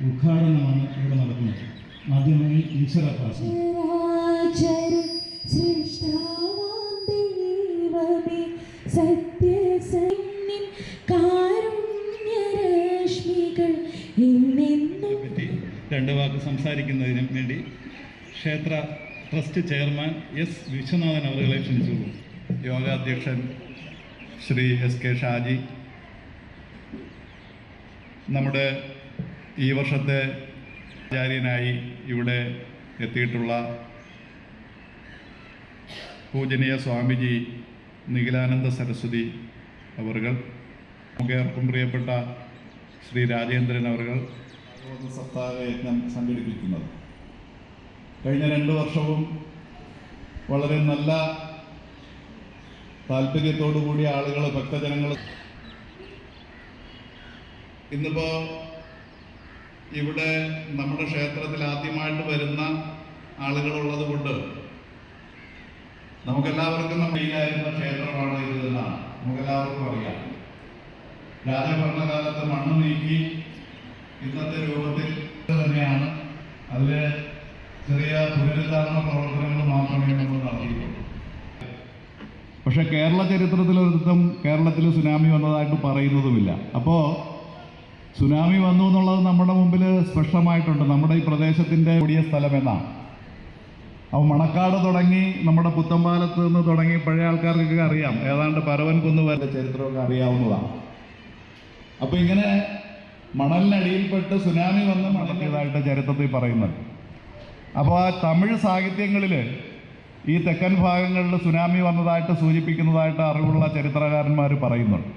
ഉദ്ഘാടനമാണ് ഇവിടെ നടക്കുന്നത്. ആദ്യമായി ഈശ്വര എന്നെന്നും രണ്ട് വാക്ക് സംസാരിക്കുന്നതിന് വേണ്ടി ക്ഷേത്ര ട്രസ്റ്റ് ചെയർമാൻ എസ് വിശ്വനാഥൻ അവരുകളെ ക്ഷണിച്ചു യോഗാധ്യക്ഷൻ ശ്രീ എസ് കെ ഷാജി നമ്മുടെ ഈ വർഷത്തെ ആചാര്യനായി ഇവിടെ എത്തിയിട്ടുള്ള പൂജനീയ സ്വാമിജി നിഖിലാനന്ദ സരസ്വതി അവർകൾ നമുക്കേർക്കും പ്രിയപ്പെട്ട ശ്രീ രാജേന്ദ്രൻ അവർകൾ സപ്താഹ യജ്ഞം സംഘടിപ്പിക്കുന്നത്. കഴിഞ്ഞ രണ്ട് വർഷവും വളരെ നല്ല താല്പര്യത്തോടു കൂടി ആളുകൾ ഭക്തജനങ്ങൾ ഇന്നിപ്പോ ഇവിടെ നമ്മുടെ ക്ഷേത്രത്തിൽ ആദ്യമായിട്ട് വരുന്ന ആളുകളുള്ളത് കൊണ്ട് നമുക്കെല്ലാവർക്കും നമ്മളിലായിരുന്ന ക്ഷേത്രമാണ് ഇത് എന്നാണ്. നമുക്കെല്ലാവർക്കും അറിയാം. രാജഭരണകാലത്ത് മണ്ണ് നീക്കി ഇന്നത്തെ രൂപത്തിൽ തന്നെയാണ്. അതിൽ ചെറിയ പുനരുദ്ധാരണ പ്രവർത്തനങ്ങൾ മാത്രമേ നമ്മൾ നടത്തിയിട്ടുള്ളൂ. പക്ഷെ കേരള ചരിത്രത്തിൽ ഒരിടത്തും കേരളത്തിൽ സുനാമി വന്നതായിട്ട് പറയുന്നതുമില്ല. അപ്പോൾ സുനാമി വന്നു എന്നുള്ളത് നമ്മുടെ മുമ്പിൽ സ്പഷ്ടമായിട്ടുണ്ട്. നമ്മുടെ ഈ പ്രദേശത്തിന്റെ കൂടിയ സ്ഥലം എന്നാണ്. അപ്പോൾ മണക്കാട് തുടങ്ങി നമ്മുടെ പുത്തമ്പാലത്ത് നിന്ന് തുടങ്ങി പഴയ ആൾക്കാർക്കൊക്കെ അറിയാം. ഏതാണ്ട് പരവൻ കുന്ന് വരെ ചരിത്രമൊക്കെ അറിയാവുന്നതാണ്. അപ്പോൾ ഇങ്ങനെ മണലിനടിയിൽപ്പെട്ട് സുനാമി വന്ന് മടങ്ങിയതായിട്ട് ചരിത്രത്തിൽ പറയുന്നത്. അപ്പോൾ ആ തമിഴ് സാഹിത്യങ്ങളിൽ ഈ തെക്കൻ ഭാഗങ്ങളിൽ സുനാമി വന്നതായിട്ട് സൂചിപ്പിക്കുന്നതായിട്ട് അറിവുള്ള ചരിത്രകാരന്മാർ പറയുന്നുണ്ട്.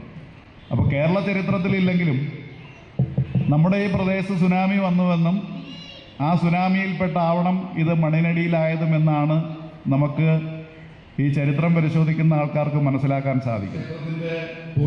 അപ്പോൾ കേരള ചരിത്രത്തിലില്ലെങ്കിലും നമ്മുടെ ഈ പ്രദേശത്ത് സുനാമി വന്നുവെന്നും ആ സുനാമിയിൽപ്പെട്ട ആവണം ഇത് മണ്ണിനടിയിലായതും എന്നാണ് നമുക്ക് ഈ ചരിത്രം പരിശോധിക്കുന്ന ആൾക്കാർക്ക് മനസ്സിലാക്കാൻ സാധിക്കും. ഈ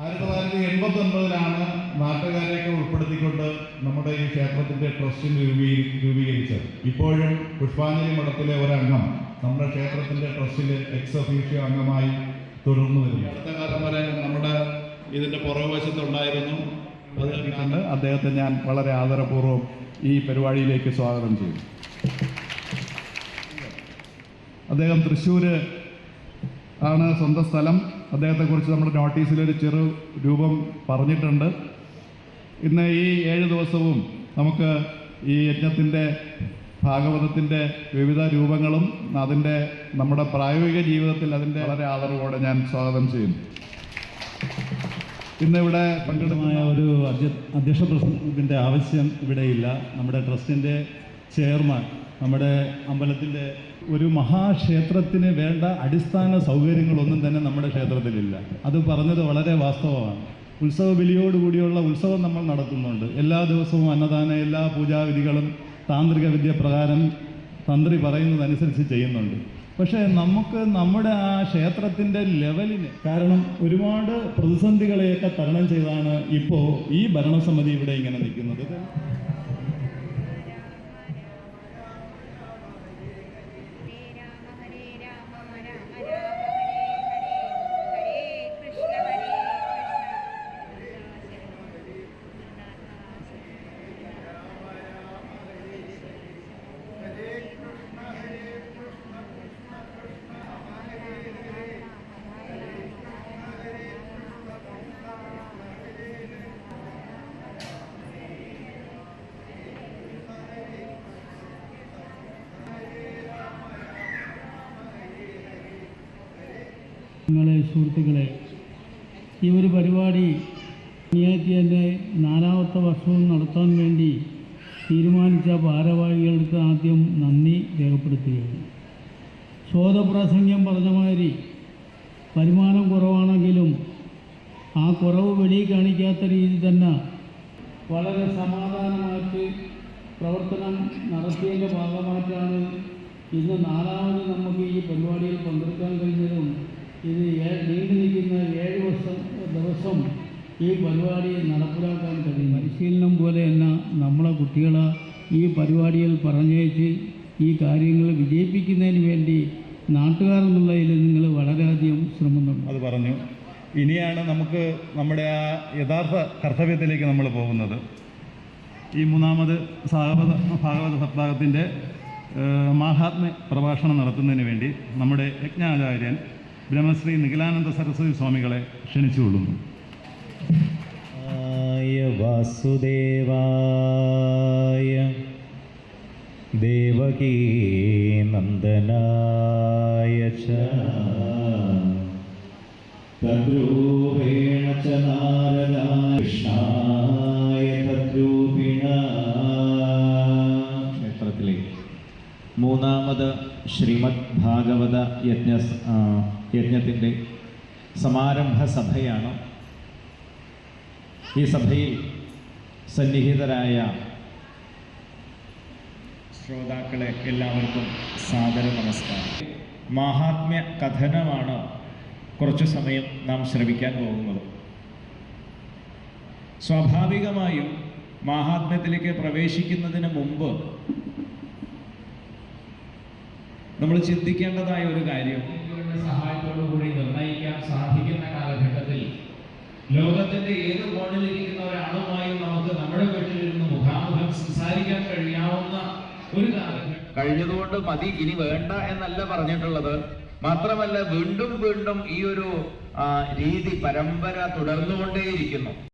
ആയിരത്തി തൊള്ളായിരത്തി എൺപത്തി ഒൻപതിലാണ് നാട്ടുകാരെയൊക്കെ ഉൾപ്പെടുത്തിക്കൊണ്ട് നമ്മുടെ ഈ ക്ഷേത്രത്തിന്റെ ട്രസ്റ്റിന് രൂപീ രൂപീകരിച്ചത്. ഇപ്പോഴും പുഷ്പാഞ്ജലി മഠത്തിലെ ഒരംഗം നമ്മുടെ ക്ഷേത്രത്തിന്റെ ട്രസ്റ്റിൽ എക്സ് ഒഫീഷ്യ അംഗമായി തുടർന്നു വരുന്നു അടുത്ത കാലം വരെ നമ്മുടെ ഇതിന്റെ പുറകുവശത്തുണ്ടായിരുന്നു. അതിനെ അദ്ദേഹത്തെ ഞാൻ വളരെ ആദരപൂർവം ഈ പരിപാടിയിലേക്ക് സ്വാഗതം ചെയ്യും അദ്ദേഹം തൃശ്ശൂര് ആണ് സ്വന്തം സ്ഥലം. അദ്ദേഹത്തെക്കുറിച്ച് നമ്മുടെ നോട്ടീസിൽ ഒരു ചെറു രൂപം പറഞ്ഞിട്ടുണ്ട്. ഇന്ന് ഈ ഏഴ് ദിവസവും നമുക്ക് ഈ യജ്ഞത്തിന്റെ ഭാഗവതത്തിന്റെ വിവിധ രൂപങ്ങളും അതിന്റെ നമ്മുടെ പ്രായോഗിക ജീവിതത്തിൽ അതിന്റെ വളരെ ആദരവോടെ ഞാൻ സ്വാഗതം ചെയ്യുന്നു. ഇന്നിവിടെ പങ്കെടുമായ ഒരു അധ്യ- അധ്യക്ഷ പ്രസംഗത്തിന്റെ ആവശ്യം ഇവിടെയില്ല. നമ്മുടെ ട്രസ്റ്റിന്റെ ചെയർമാൻ നമ്മുടെ അമ്പലത്തിന്റെ ഒരു മഹാക്ഷേത്രത്തിന് വേണ്ട അടിസ്ഥാന സൗകര്യങ്ങളൊന്നും തന്നെ നമ്മുടെ ക്ഷേത്രത്തിലില്ല. അത് പറഞ്ഞത് വളരെ വാസ്തവമാണ്. ഉത്സവ ബലിയോടുകൂടിയുള്ള ഉത്സവം നമ്മൾ നടത്തുന്നുണ്ട്. എല്ലാ ദിവസവും അന്നദാന എല്ലാ പൂജാവിധികളും താന്ത്രിക വിദ്യ പ്രകാരം തന്ത്രി പറയുന്നതനുസരിച്ച് ചെയ്യുന്നുണ്ട്. പക്ഷേ നമുക്ക് നമ്മുടെ ആ ക്ഷേത്രത്തിന്റെ ലെവലിന് കാരണം ഒരുപാട് പ്രതിസന്ധികളെയൊക്കെ തരണം ചെയ്താണ് ഇപ്പോൾ ഈ ഭരണസമിതി ഇവിടെ ഇങ്ങനെ നിൽക്കുന്നത്. നിങ്ങളെ സുഹൃത്തുക്കളെ ഈ ഒരു പരിപാടി നിയത്തിന്റെ നാലാമത്തെ വർഷവും നടത്താൻ വേണ്ടി തീരുമാനിച്ച ഭാരവാഹികൾക്ക് ആദ്യം നന്ദി രേഖപ്പെടുത്തുകയാണ്. ശോധപ്രാസംഗ്യം പറഞ്ഞ മാതിരി വരുമാനം കുറവാണെങ്കിലും ആ കുറവ് വെളി കാണിക്കാത്ത രീതി തന്നെ വളരെ സമാധാനമായിട്ട് പ്രവർത്തനം നടത്തിയതിന്റെ ഭാഗമായിട്ടാണ് ഇന്ന് നാലാമത് നമുക്ക് ഈ പരിപാടിയിൽ പങ്കെടുക്കാൻ കഴിഞ്ഞതും ഇത് നീണ്ടു നിൽക്കുന്ന ഏഴ് വർഷം ദിവസം ഈ പരിപാടി നടപ്പിലാക്കാൻ കഴിയും. പരിശീലനം പോലെ തന്നെ നമ്മളെ കുട്ടികളെ ഈ പരിപാടിയിൽ പറഞ്ഞയച്ച് ഈ കാര്യങ്ങൾ വിജയിപ്പിക്കുന്നതിന് വേണ്ടി നാട്ടുകാർ എന്നുള്ളതിൽ നിങ്ങൾ വളരെയധികം ശ്രമം നടന്നു അത് പറഞ്ഞു. ഇനിയാണ് നമുക്ക് നമ്മുടെ ആ യഥാർത്ഥ കർത്തവ്യത്തിലേക്ക് നമ്മൾ പോകുന്നത്. ഈ മൂന്നാമത് ഭാഗവത ഭാഗവത സപ്താഹത്തിന്റെ മാഹാത്മ്യ പ്രഭാഷണം നടത്തുന്നതിന് വേണ്ടി നമ്മുടെ യജ്ഞാചാര്യൻ ബ്രഹ്മശ്രീ നിഖിലാനന്ദ സരസ്വതി സ്വാമികളെ ക്ഷണിച്ചുകൊള്ളുന്നു വാസുദേവായ ദേവകീ നന്ദനായ ച. തദ്രൂപേണ ച നാരദായ കൃഷ്ണായ തദ്രൂപിണ. ക്ഷേത്രത്തിലെ മൂന്നാമത് ശ്രീമദ് ഭാഗവത യജ്ഞ യജ്ഞത്തിന്റെ സമാരംഭ സഭയാണ് ഈ സഭയിൽ സന്നിഹിതരായ ശ്രോതാക്കളെ എല്ലാവർക്കും സാദര നമസ്കാരം. മാഹാത്മ്യ കഥനമാണ് കുറച്ചു സമയം നാം ശ്രവിക്കാൻ പോകുന്നത്. സ്വാഭാവികമായും മാഹാത്മ്യത്തിലേക്ക് പ്രവേശിക്കുന്നതിന് മുമ്പ് നമ്മൾ ചിന്തിക്കേണ്ടതായ ഒരു കാര്യം സഹായത്തോടു കൂടി നിർണയിക്കാൻ സാധിക്കുന്ന കാലഘട്ടത്തിൽ ലോകത്തിന്റെ ഏത് കോണിലിരിക്കുന്ന ഒരാളുമായും നമുക്ക് നമ്മുടെ വീട്ടിലിരുന്ന് മുഖാമുഖം സംസാരിക്കാൻ കഴിയാവുന്ന ഒരു കാലഘട്ടം. കഴിഞ്ഞതുകൊണ്ട് മതി ഇനി വേണ്ട എന്നല്ല പറഞ്ഞിട്ടുള്ളത്. മാത്രമല്ല വീണ്ടും വീണ്ടും ഈ ഒരു രീതി പരമ്പര തുടർന്നുകൊണ്ടേയിരിക്കുന്നു.